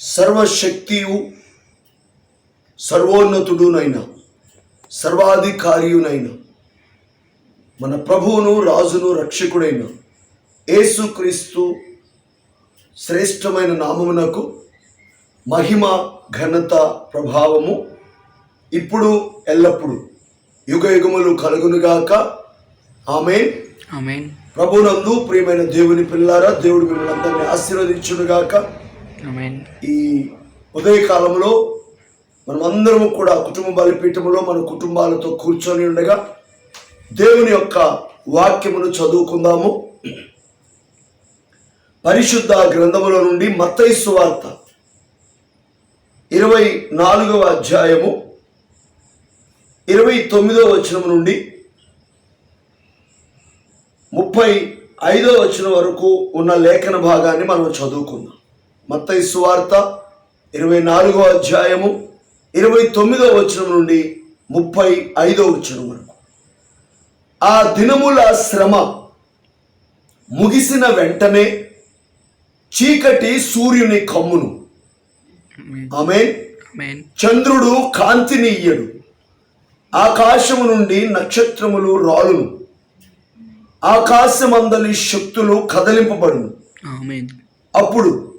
సర్వశక్తియు సర్వోన్నతుడునైన సర్వాధికారియునైన మన ప్రభువును రాజును రక్షకుడైన యేసుక్రీస్తు శ్రేష్టమైన నామమునకు మహిమ ఘనత ప్రభావము ఇప్పుడు ఎల్లప్పుడు యుగ యుగములు కలుగునుగాక ఆమె ప్రభునందు ప్రియమైన దేవుని పిల్లారా దేవుడు మిమ్మల్ని అందరినీ ఆశీర్వదించునుగాక ఈ ఉదయకాలంలో మనమందరము కూడా కుటుంబ బలిపీఠంలో మన కుటుంబాలతో కూర్చొని ఉండగా దేవుని యొక్క వాక్యమును చదువుకుందాము. పరిశుద్ధ గ్రంథముల నుండి మత్తైసు వార్త ఇరవై నాలుగవ అధ్యాయము ఇరవై తొమ్మిదవ వచనం నుండి ముప్పై ఐదో వచనం వరకు ఉన్న లేఖన భాగాన్ని మనం చదువుకుందాం. మత్తయి సువార్త ఇరవై నాలుగో అధ్యాయము ఇరవై తొమ్మిదో వచనం నుండి ముప్పై ఐదో వచనం వరకు. ఆ దినముల శ్రమ ముగిసిన వెంటనే చీకటి సూర్యుని కమ్మును. ఆమె చంద్రుడు కాంతిని ఇయ్యడు. ఆకాశము నుండి నక్షత్రములు రాలును. ఆకాశమందలి శక్తులు కదలింపబడును. అప్పుడు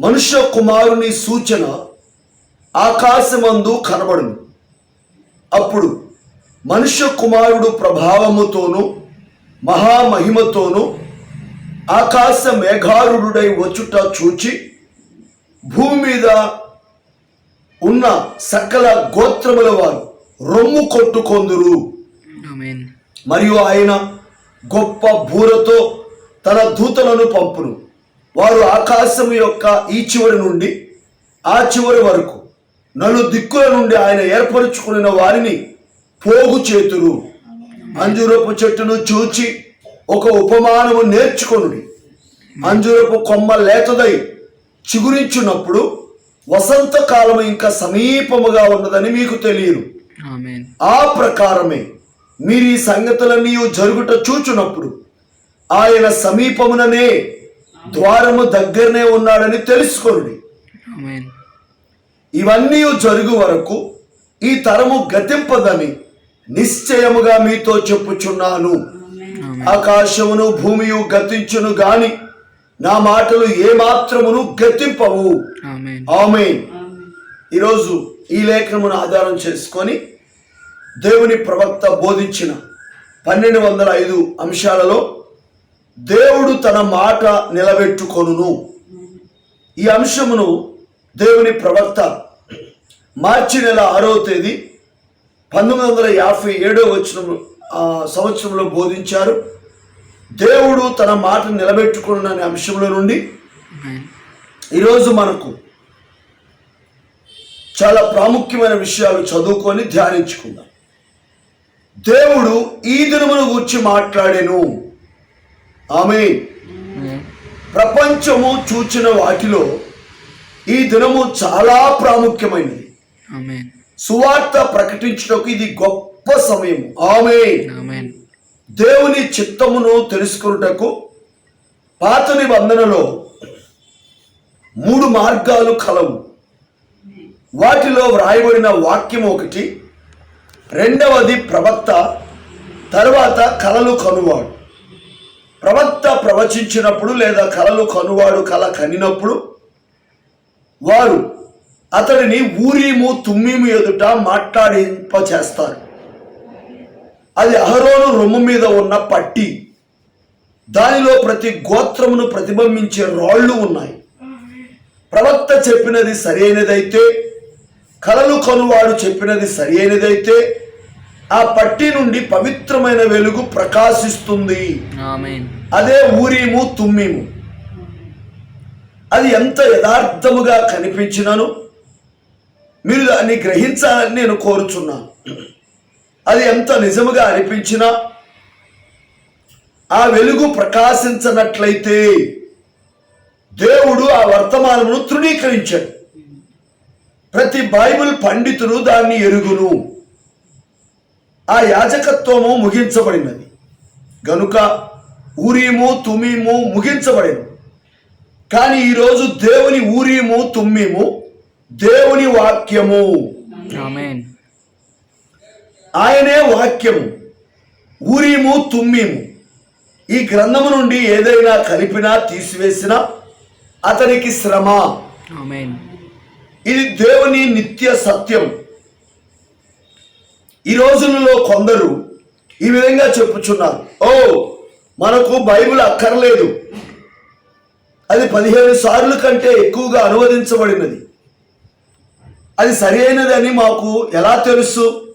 మనుష్య కుమారుని సూచన ఆకాశమందు కనబడును. అప్పుడు మనుష్య కుమారుడు ప్రభావముతోను మహామహిమతోను ఆకాశ మేఘారుడై వచ్చుట చూచి భూమి మీద ఉన్న సకల గోత్రముల వారు రొమ్ము కొట్టుకొందురు. మరియు ఆయన గొప్ప బూరతో తన దూతలను పంపును. వారు ఆకాశం యొక్క ఈ చివరి నుండి ఆ చివరి వరకు నలు దిక్కుల నుండి ఆయన ఏర్పరచుకున్న వారిని పోగు చేతురు అంజురపు చెట్టును చూచి ఒక ఉపమానము నేర్చుకొనుడి. అంజురపు కొమ్మ లేతదై చిగురించున్నప్పుడు వసంతకాలం ఇంకా సమీపముగా ఉన్నదని మీకు ఆమెన్. ఆ ప్రకారమే మీరు ఈ సంగతులన్నీ జరుగుట చూచున్నప్పుడు ఆయన సమీపముననే ద్వారము దగ్గరనే ఉన్నాడని తెలుసుకోండి. ఆమెన్ ఇవన్నీ జరుగు వరకు ఈ తరము గతింపదని నిశ్చయముగా మీతో చెప్పుచున్నాను. ఆమెన్ ఆకాశమును భూమియు గతించును గాని నా మాటలు ఏమాత్రమును గతింపవు. ఆమెన్. ఆమె ఈరోజు ఈ లేఖనమును ఆధారం చేసుకొని దేవుని ప్రవక్త బోధించిన పన్నెండు వందల ఐదు అంశాలలో దేవుడు తన మాట నిలబెట్టుకొనును. ఈ అంశమును దేవుని ప్రవక్త మార్చి నెల ఆరో తేదీ పంతొమ్మిది వందల యాభై ఏడో వచ్చిన సంవత్సరంలో బోధించారు. దేవుడు తన మాట నిలబెట్టుకున్న అనే అంశంలో నుండి ఈరోజు మనకు చాలా ప్రాముఖ్యమైన విషయాలు చదువుకొని ధ్యానించుకుందాం. దేవుడు ఈ దినమును గురించి మాట్లాడెను. ఆమె ప్రపంచము చూచిన వాటిలో ఈ దినము చాలా ప్రాముఖ్యమైనది. సువార్త ప్రకటించుటకు ఇది గొప్ప సమయం. ఆమె దేవుని చిత్తమును తెలుసుకున్నటకు పాత నిబంధనలో మూడు మార్గాలు కలవు. వాటిలో వ్రాయబడిన వాక్యం ఒకటి రెండవది ప్రవక్త తర్వాత కలలు కనువాడు. ప్రవక్త ప్రవచించినప్పుడు లేదా కలలు కనువాడు కల కనినప్పుడు వారు అతడిని ఊరీము తుమ్మీము ఎదుట మాట్లాడింప చేస్తారు అది అహరోను రొమ్ము మీద ఉన్న పట్టి. దానిలో ప్రతి గోత్రమును ప్రతిబింబించే రాళ్ళు ఉన్నాయి. ప్రవక్త చెప్పినది సరైనదైతే కలలు కనువాడు చెప్పినది సరైనదైతే ఆ పట్టి నుండి పవిత్రమైన వెలుగు ప్రకాశిస్తుంది. ఆమెన్. అదే ఊరీము తుమ్మీము. అది ఎంత యథార్థముగా కనిపించినను మీరు దాన్ని గ్రహించాలని నేను కోరుచున్నాను. అది ఎంత నిజముగా అనిపించినా ఆ వెలుగు ప్రకాశించనట్లయితే దేవుడు ఆ వర్తమానమును తృణీకరించాడు. ప్రతి బైబిల్ పండితుడు దాన్ని ఎరుగును. ఆ యాజకత్వము ముగించబడినది. గనుక ఊరీము తుమీము ముగించబడిన. కానీ ఈరోజు దేవుని ఊరీము తుమ్మిము దేవుని వాక్యము. ఆయనే వాక్యము. ఊరీము తుమ్మిము. ఈ గ్రంథము నుండి ఏదైనా కలిపినా తీసివేసినా అతనికి శ్రమ. ఇది దేవుని నిత్య సత్యం. ఈ రోజులలో కొందరు ఈ విధంగా చెప్పుచున్నారు. ఓ మనకు బైబిల్ అక్కర్లేదు. అది పదిహేను సార్లు కంటే ఎక్కువగా అనువదించబడినది. అది సరైనదని మాకు ఎలా తెలుసు?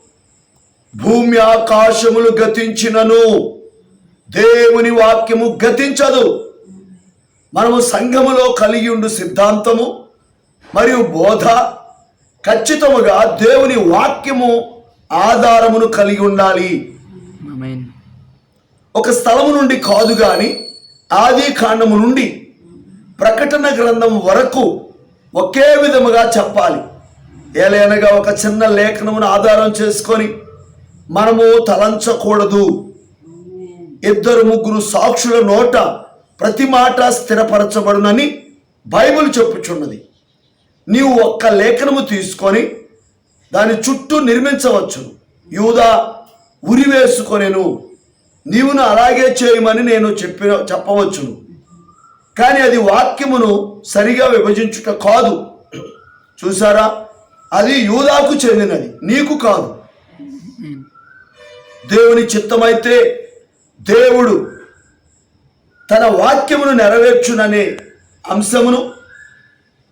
భూమి ఆకాశములు గతించినను దేవుని వాక్యము గతించదు. మనము సంఘములో కలిగి ఉండు సిద్ధాంతము మరియు బోధ ఖచ్చితముగా దేవుని వాక్యము ఆధారమును కలిగి ఉండాలి. ఒక స్థలము నుండి కాదు కానీ ఆది కాండము నుండి ప్రకటన గ్రంథం వరకు ఒకే విధముగా చెప్పాలి. ఏలైనగా ఒక చిన్న లేఖనమును ఆధారం చేసుకొని మనము తలంచకూడదు. ఇద్దరు ముగ్గురు సాక్షుల నోట ప్రతి మాట స్థిరపరచబడునని బైబిల్ చెప్పుచున్నది. నీవు ఒక్క లేఖనము తీసుకొని దాని చుట్టూ నిర్మించవచ్చు యూదా ఉరివేసుకొనేను నీవును అలాగే చేయమని నేను చెప్పిన చెప్పవచ్చును కానీ అది వాక్యమును సరిగా విభజించుట కాదు. చూసారా? అది యూదాకు చెందినది నీకు కాదు. దేవుని చిత్తమైతే దేవుడు తన వాక్యమును నెరవేర్చుననే అంశమును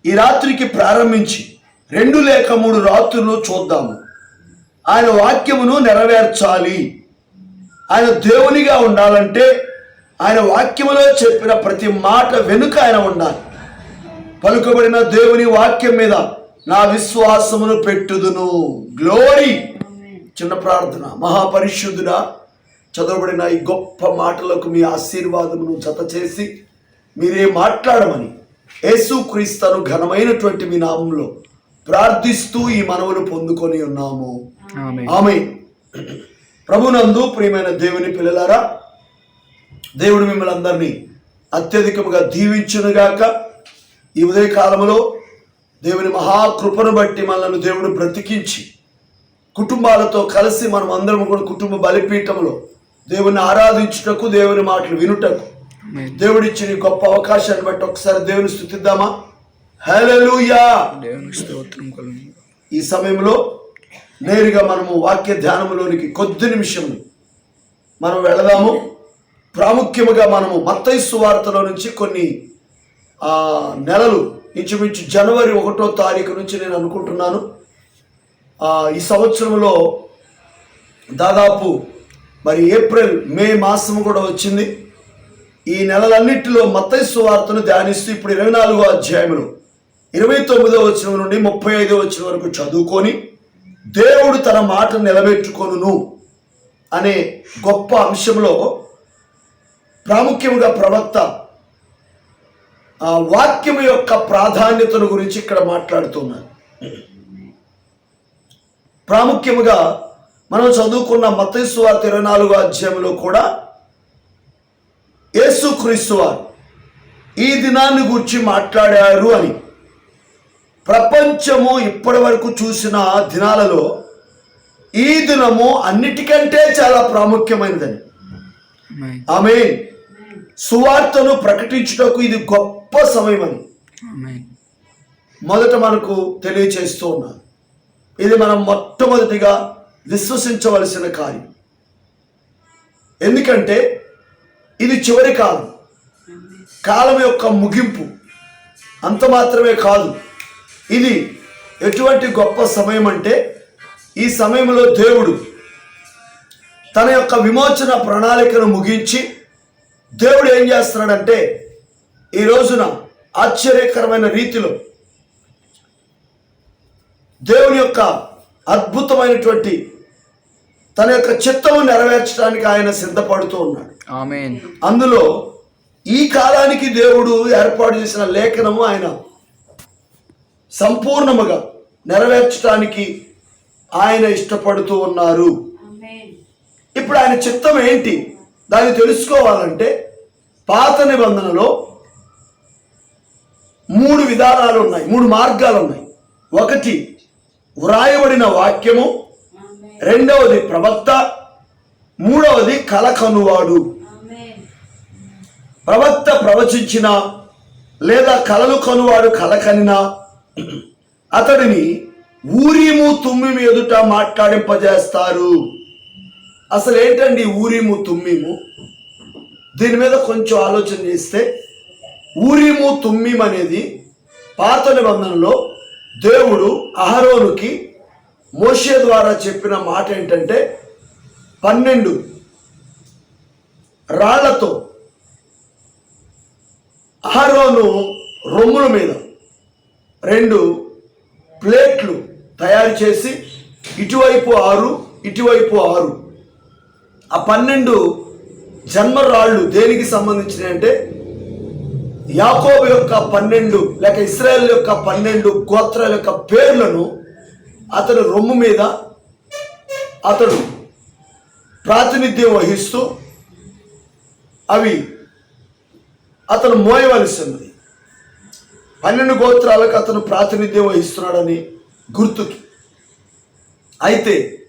ఈ రాత్రికి ప్రారంభించి రెండు లేక మూడు రాత్రులు చూద్దాము. ఆయన వాక్యమును నెరవేర్చాలి. ఆయన దేవునిగా ఉండాలంటే ఆయన వాక్యములో చెప్పిన ప్రతి మాట వెనుక ఆయన ఉండాలి. పలుకబడిన దేవుని వాక్యం మీద నా విశ్వాసమును పెట్టుదును. గ్లోరీ చిన్న ప్రార్థన. మహాపరిశుద్ధుడా చదవబడిన ఈ గొప్ప మాటలకు మీ ఆశీర్వాదమును జత చేసి మీరే మాట్లాడమని యేసు క్రీస్తను ఘనమైనటువంటి మీ నామంలో ప్రార్థిస్తూ ఈ మనవులు పొందుకొని ఉన్నాము. ఆమె ప్రభునందు ప్రియమైన దేవుని పిల్లలారా దేవుడు మిమ్మల్ని అందరినీ అత్యధికముగా దీవించునుగాక. ఈ ఉదయ కాలంలో దేవుని మహాకృపను బట్టి మనల్ని దేవుడు బ్రతికించి కుటుంబాలతో కలిసి మనం అందరం కూడా కుటుంబ బలిపీఠంలో దేవుని ఆరాధించుటకు దేవుని మాటలు వినుటకు దేవుడిచ్చిన గొప్ప అవకాశాన్ని బట్టి ఒకసారి దేవుని స్థుతిద్దామా? కలుగు ఈ సమయంలో నేరుగా మనము వాక్య ధ్యానములోనికి కొద్ది నిమిషం మనం వెళదాము. ప్రాముఖ్యముగా మనము మత్తైసు వార్తలో నుంచి కొన్ని నెలలు ఇంచుమించు జనవరి ఒకటో తారీఖు నుంచి నేను అనుకుంటున్నాను. ఈ సంవత్సరంలో దాదాపు మరి ఏప్రిల్ మే మాసము కూడా వచ్చింది. ఈ నెలలన్నింటిలో మత్తైస్సు వార్తను ధ్యానిస్తూ ఇప్పుడు ఇరవై నాలుగో అధ్యాయంలో ఇరవై తొమ్మిదో వచ్చిన నుండి ముప్పై ఐదో వచ్చిన వరకు చదువుకొని దేవుడు తన మాట నిలబెట్టుకొనును అనే గొప్ప అంశంలో ప్రాముఖ్యంగా ప్రవక్త ఆ వాక్యం యొక్క ప్రాధాన్యతను గురించి ఇక్కడ మాట్లాడుతున్నారు ప్రాముఖ్యముగా మనం చదువుకున్న మత్తయి ఇరవై నాలుగో అధ్యాయంలో కూడా యేసుక్రీస్తు వారు ఈ దినాన్ని గురించి మాట్లాడారు అని. ప్రపంచము ఇప్పటి వరకు చూసిన దినాలలో ఈ దినము అన్నిటికంటే చాలా ప్రాముఖ్యమైనదని. ఆమె సువార్తను ప్రకటించుటకు ఇది గొప్ప సమయం అని మొదట మనకు తెలియచేస్తూ ఉన్నారు ఇది మనం మొట్టమొదటిగా విశ్వసించవలసిన కార్యం. ఎందుకంటే ఇది చివరి కాలం. కాలం యొక్క ముగింపు అంత మాత్రమే కాదు. ఇది ఎటువంటి గొప్ప సమయం అంటే ఈ సమయంలో దేవుడు తన యొక్క విమోచన ప్రణాళికను ముగించి దేవుడు ఏం చేస్తున్నాడంటే ఈ రోజున ఆశ్చర్యకరమైన రీతిలో దేవుని యొక్క అద్భుతమైనటువంటి తన యొక్క చిత్తము నెరవేర్చడానికి ఆయన సిద్ధపడుతూ ఉన్నాడు. అందులో ఈ కాలానికి దేవుడు ఏర్పాటు చేసిన లేఖనము ఆయన సంపూర్ణముగా నెరవేర్చడానికి ఆయన ఇష్టపడుతూ ఉన్నారు. ఇప్పుడు ఆయన చిత్తం ఏంటి? దాన్ని తెలుసుకోవాలంటే పాత నిబంధనలో మూడు విధానాలు ఉన్నాయి మూడు మార్గాలు ఉన్నాయి. ఒకటి వ్రాయబడిన వాక్యము. రెండవది ప్రవక్త. మూడవది కల కనువాడు ప్రవక్త ప్రవచించిన లేదా కలలు కనువాడు కల కనినా అతడిని ఊరిము తుమ్మిము ఎదుట మాట్లాడింపజేస్తారు. అసలు ఏంటండి ఊరిము తుమ్మిము? దీని మీద కొంచెం ఆలోచన చేస్తే ఊరిము తుమ్మిం అనేది పాత నిబంధనలో దేవుడు అహరోనుకి మోషే ద్వారా చెప్పిన మాట ఏంటంటే పన్నెండు రాళ్ళతో అహరోను రొమ్ముల మీద రెండు ప్లేట్లు తయారు చేసి ఇటువైపు ఆరు ఇటువైపు ఆరు. ఆ పన్నెండు జన్మరాళ్ళు దేనికి సంబంధించినవి అంటే యాకోబు యొక్క పన్నెండు లేక ఇస్రాయల్ యొక్క పన్నెండు గోత్రాల యొక్క పేర్లను అతడు రొమ్ము మీద అతడు ప్రాతినిధ్యం వహిస్తూ అవి అతను మోయవలసి ఉన్నది. పన్నెండు గోత్రాలకు అతను ప్రాతినిధ్యం వహిస్తున్నాడని గుర్తుకి. అయితే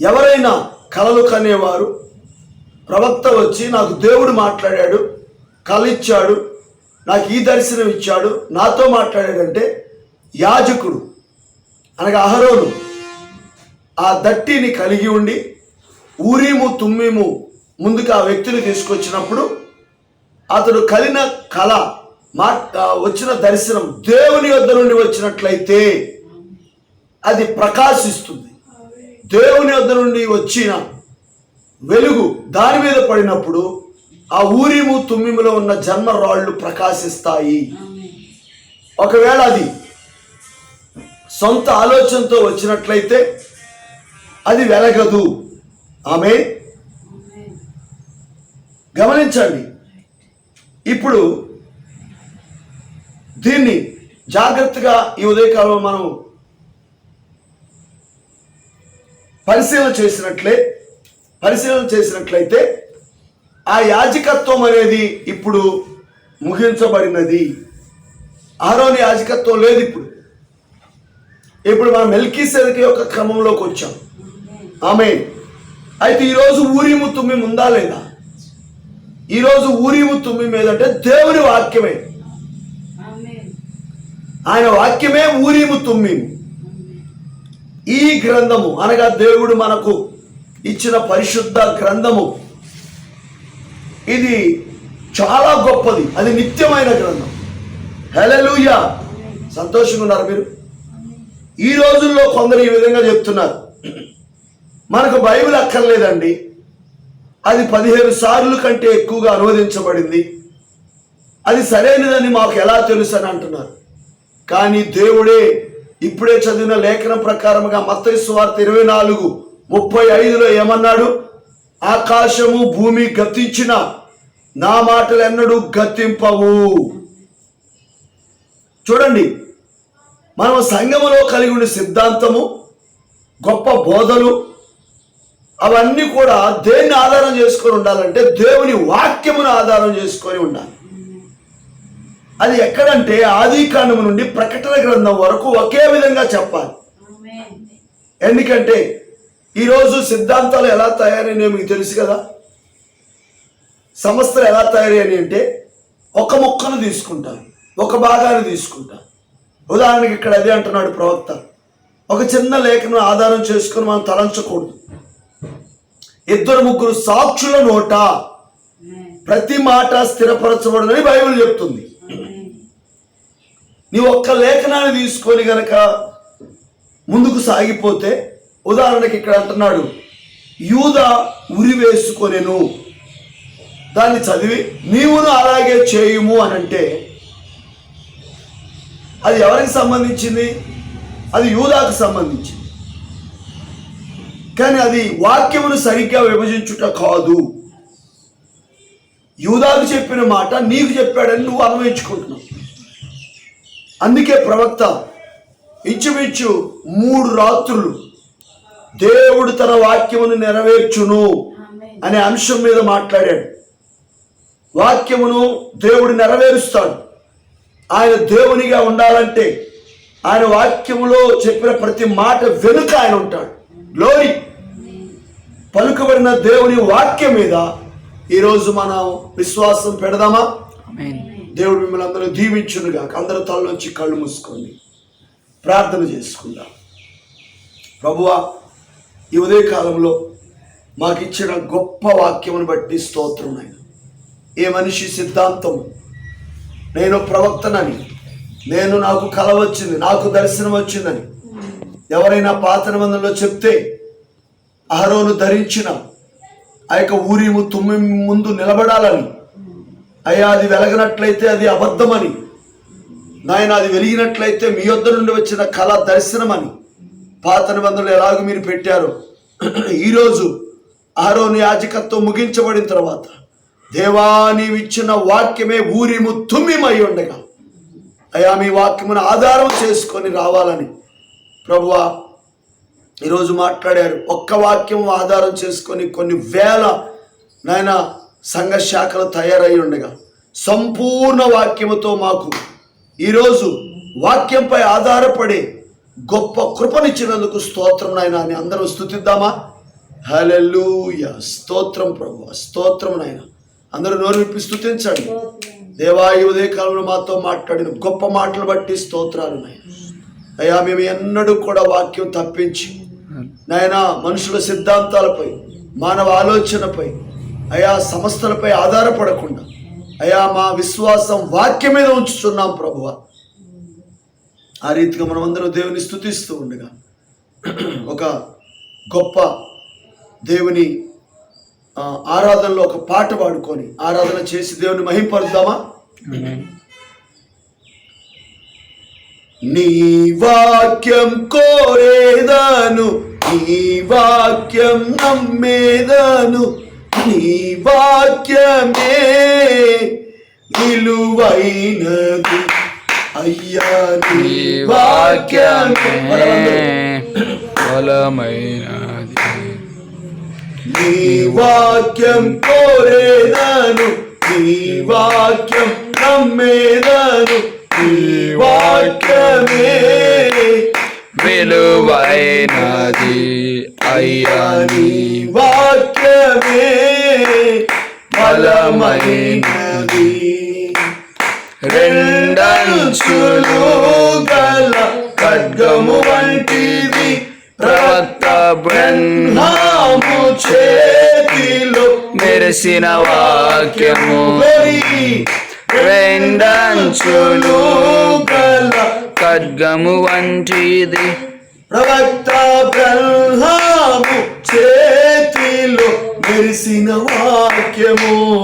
ఎవరైనా కలలు కనేవారు? ప్రవక్త వచ్చి నాకు దేవుడు మాట్లాడాడు కళ ఇచ్చాడు నాకు ఈ దర్శనం ఇచ్చాడు నాతో మాట్లాడాడంటే యాజకుడు అనగా అహరోను. ఆ దట్టిని కలిగి ఉండి ఊరీము తుమ్మీము ముందుకు ఆ వ్యక్తిని తీసుకొచ్చినప్పుడు అతడు కలిన కళ మా వచ్చిన దర్శనం దేవుని వద్ద నుండి వచ్చినట్లయితే అది ప్రకాశిస్తుంది. దేవుని వద్ద నుండి వచ్చిన వెలుగు దాని మీద పడినప్పుడు ఆ ఊరిము తుమ్మిములో ఉన్న జన్మ రాళ్ళు ప్రకాశిస్తాయి. ఒకవేళ అది సొంత ఆలోచనతో వచ్చినట్లయితే అది వెలగదు. ఆమె గమనించండి. ఇప్పుడు దీన్ని జాగ్రత్తగా ఈ ఉదయకాలంలో మనం పరిశీలన చేసినట్లే పరిశీలన చేసినట్లయితే ఆ యాజకత్వం అనేది ఇప్పుడు ముగించబడినది. ఆరోని యాజకత్వం లేదు ఇప్పుడు. ఇప్పుడు మనం మెల్కీ యొక్క క్రమంలోకి వచ్చాం. ఆమె. అయితే ఈరోజు ఊరిము తుమ్మి ఉందా లేదా? ఈరోజు ఊరిము తుమ్మి మీదంటే దేవుని వాక్యమే. ఆయన వాక్యమే ఊరిము తుమ్మిము. ఈ గ్రంథము అనగా దేవుడు మనకు ఇచ్చిన పరిశుద్ధ గ్రంథము ఇది చాలా గొప్పది. అది నిత్యమైన గ్రంథం. హెలలుయ సంతోషంగా ఉన్నారు మీరు? ఈ రోజుల్లో కొందరు ఈ విధంగా చెప్తున్నారు. మనకు బైబిల్ అక్కర్లేదండి. అది పదిహేను సార్లు కంటే ఎక్కువగా అనువదించబడింది. అది సరైనదని మాకు ఎలా తెలుసు అని అంటున్నారు. కానీ దేవుడే ఇప్పుడే చదివిన లేఖనం ప్రకారముగా మత్తయి ఇరవై నాలుగు ముప్పై ఐదులో ఏమన్నాడు? ఆకాశము భూమి గతించిన నా మాటలు ఎన్నడూ గతింపవు. చూడండి మనం సంఘములో కలిగి ఉండే సిద్ధాంతము గొప్ప బోధలు అవన్నీ కూడా దేన్ని ఆధారం చేసుకొని ఉండాలంటే దేవుని వాక్యమును ఆధారం చేసుకొని ఉండాలి. అది ఎక్కడంటే ఆది కాండము నుండి ప్రకటన గ్రంథం వరకు ఒకే విధంగా చెప్పాలి. ఎందుకంటే ఈరోజు సిద్ధాంతాలు ఎలా తయారైనాయో మీకు తెలుసు కదా? సంస్థలు ఎలా తయారయ్యాయి అంటే ఒక మొక్కను తీసుకుంటారు ఒక భాగాన్ని తీసుకుంటారు. ఉదాహరణకి ఇక్కడ అదే అంటున్నాడు ప్రవక్త. ఒక చిన్న లేఖను ఆధారం చేసుకొని మనం తలంచకూడదు. ఇద్దరు ముగ్గురు సాక్షుల నోట ప్రతి మాట స్థిరపరచబడదని బైబిల్ చెప్తుంది. నీ ఒక్క లేఖనాన్ని తీసుకొని గనక ముందుకు సాగిపోతే ఉదాహరణకి ఇక్కడ అంటున్నాడు యూద ఉరి వేసుకొనెను. దాన్ని చదివి నీవును అలాగే చేయుము అని అంటే అది ఎవరికి సంబంధించింది? అది యూదాకు సంబంధించింది. కానీ అది వాక్యమును సరిగ్గా విభజించుట కాదు. యూదాకు చెప్పిన మాట నీకు చెప్పాడని నువ్వు అన్వయించుకుంటున్నావు అందుకే ప్రవక్త ఇంచుమించు మూడు రాత్రులు దేవుడు తన వాక్యమును నెరవేర్చును అనే అంశం మీద మాట్లాడాడు. వాక్యమును దేవుడు నెరవేరుస్తాడు. ఆయన దేవునిగా ఉండాలంటే ఆయన వాక్యములో చెప్పిన ప్రతి మాట వెనుక ఆయన ఉంటాడు. గ్లోరీ పలుకబడిన దేవుని వాక్యం మీద ఈరోజు మనం విశ్వాసం పెడదామా? ఆమేన్. దేవుడు మిమ్మల్ని అందరూ దీవించునుగా అందరూ తలలోంచి కళ్ళు మూసుకోండి ప్రార్థన చేసుకుందాం. ప్రభువా ఈ ఉదయ కాలంలో మాకు ఇచ్చిన గొప్ప వాక్యమును బట్టి స్తోత్రం నాయన. ఏ మనిషి సిద్ధాంతం నేను ప్రవక్తనని నేను నాకు కల వచ్చింది నాకు దర్శనం వచ్చిందని. ఎవరైనా పాత నిబంధనలో చెప్తే అహరోను ధరించిన ఆ యొక్క ఊరి తుమ్మి ముందు నిలబడాలని అయ్యా అది వెలగనట్లయితే అది అబద్ధమని. నాయన అది వెలిగినట్లయితే మీ వద్ద నుండి వచ్చిన కళ దర్శనమని. పాత నిబంధనలు ఎలాగ మీరు పెట్టారు. ఈరోజు ఆరోని యాజకత్వం ముగించబడిన తర్వాత దేవా ఇచ్చిన వాక్యమే ఊరిము తుమ్మిమై ఉండగా. అయ్యా మీ వాక్యమును ఆధారం చేసుకొని రావాలని ప్రభువా ఈరోజు మాట్లాడారు. ఒక్క వాక్యం ఆధారం చేసుకొని కొన్ని వేల నాయన సంఘ శాఖలు తయారై ఉండగా సంపూర్ణ వాక్యముతో మాకు ఈరోజు వాక్యంపై ఆధారపడి గొప్ప కృపనిచ్చినందుకు స్తోత్రం నాయన. అని అందరం స్థుతిద్దామా? హల్లెలూయా. స్తోత్రం ప్రభు స్తోత్రం నాయన. అందరూ నోరు విప్పి స్థుతించండి. దేవా ఉదయ కాలంలో మాతో మాట్లాడిన గొప్ప మాటలు బట్టి స్తోత్రాలు నాయన. అయ్యా మేము ఎన్నడూ కూడా వాక్యం తప్పించి నాయన మనుషుల సిద్ధాంతాలపై మానవ ఆలోచనపై అయా సంస్థలపై ఆధారపడకుండా అయా మా విశ్వాసం వాక్యం మీద ఉంచుతున్నాం ప్రభువ. ఆ రీతిగా మనం అందరం దేవుని స్థుతిస్తూ ఉండగా ఒక గొప్ప దేవుని ఆరాధనలో ఒక పాట పాడుకొని ఆరాధన చేసి దేవుని మహింపరుద్దామా? నీ వాక్యం కోరేదాను నీ వాక్యం నమ్మేదాను నీ వాక్యమే విలువైనది అయ్యా నీ ఈ వాక్యమే వాక్యమే బలమైనది నీ వాక్యం కోరేదాను నీ వాక్యం నమ్మేదాను నీ వాక్యమే విలువైనది అయ్యా నీ వాక్యమే బలమైనది. రెండంచులు గల ఖడ్గము వంటిది ప్రవక్త బ్రహ్మాము చేతిలో మెరిసిన వాక్యము. రెండంచులు గల ఖడ్గము వంటిది. ప్రవక్త బ్రహ్మాము చేతిలో మెరిసిన వాక్యము.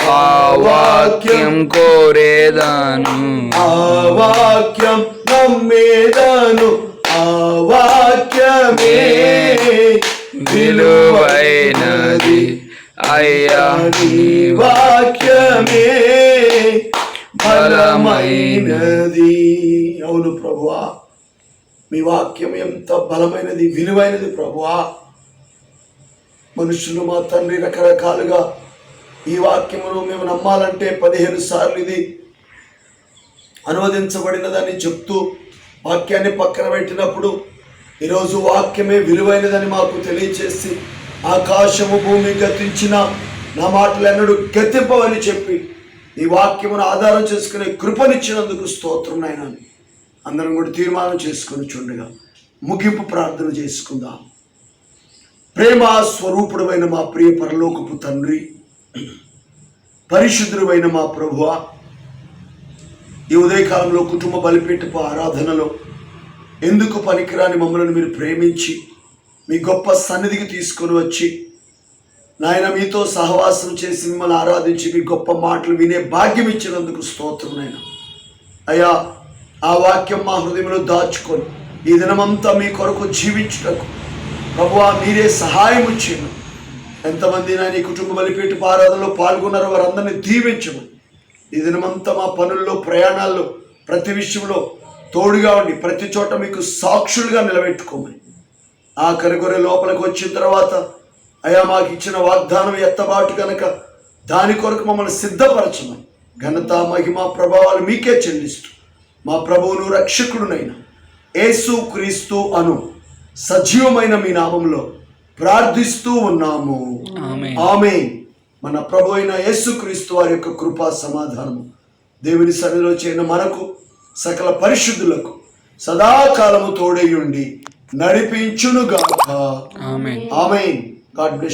ఆ వాక్యం కోరేదాను. ఆ వాక్యం నమ్మేదాను. ఆ వాక్యమే విలువైనది. అయ్యా నీ వాక్యమే బలమైనది అవును ప్రభువా. మీ వాక్యం ఎంత బలమైనది విలువైనది ప్రభువా. మనుషులు మా తండ్రి రకరకాలుగా ఈ వాక్యమును మేము నమ్మాలంటే పదిహేను సార్లు ఇది అనువదించబడినదని చెప్తూ వాక్యాన్ని పక్కన పెట్టినప్పుడు ఈరోజు వాక్యమే విలువైనదని మాకు తెలియచేసి ఆకాశము భూమి గతించిన నా మాటలు ఎన్నడూ గతింపవని చెప్పి ఈ వాక్యమును ఆధారం చేసుకునే కృపనిచ్చినందుకు స్తోత్రం నాయన. అందరం కూడా తీర్మానం చేసుకుని చూడగా ముగింపు ప్రార్థన చేసుకుందాం. ప్రేమ స్వరూపుడమైన మా ప్రియ పరలోకపు తండ్రి పరిశుద్ధుడమైన మా ప్రభువ ఈ ఉదయకాలంలో కుటుంబ బలిపీటపు ఆరాధనలో ఎందుకు పనికిరాని మమ్మల్ని మీరు ప్రేమించి మీ గొప్ప సన్నిధికి తీసుకొని వచ్చి నాయన మీతో సహవాసం చేసి మిమ్మల్ని ఆరాధించి మీ గొప్ప మాటలు వినే భాగ్యం ఇచ్చినందుకు స్తోత్రం నాయన. అయ్యా ఆ వాక్యం మా హృదయంలో దాచుకొని ఈ దినమంతా మీ కొరకు జీవించుటకు ప్రభువా మీరే సహాయం ఇచ్చిండు ఎంతమంది నా నీ కుటుంబ బలిపేట ఆరాధనలో పాల్గొన్నారో వారందరినీ దీవించమని. ఈ దినమంతా మా పనుల్లో ప్రయాణాల్లో ప్రతి విషయంలో తోడుగా ఉండి ప్రతి చోట మీకు సాక్షులుగా నిలబెట్టుకోమని. ఆ కనుగొరే లోపలికి వచ్చిన తర్వాత అయా మాకు ఇచ్చిన వాగ్దానం ఎత్తబాటు కనుక దాని కొరకు మమ్మల్ని సిద్ధపరచమని ఘనత మహిమ ప్రభావాలు మీకే చెల్లిస్తూ మా ప్రభువును రక్షకుడునైన యేసు క్రీస్తు అను సజీవమైన మీ నామంలో ప్రార్థిస్తూ ఉన్నాము. ఆమె మన ప్రభు అయిన యేసు క్రీస్తు వారి యొక్క కృపా సమాధానము. దేవుని సన్నిధిలో చేరిన మనకు సకల పరిశుద్ధులకు సదాకాలము తోడై ఉండి నడిపించునుగాక. ఆమె God bless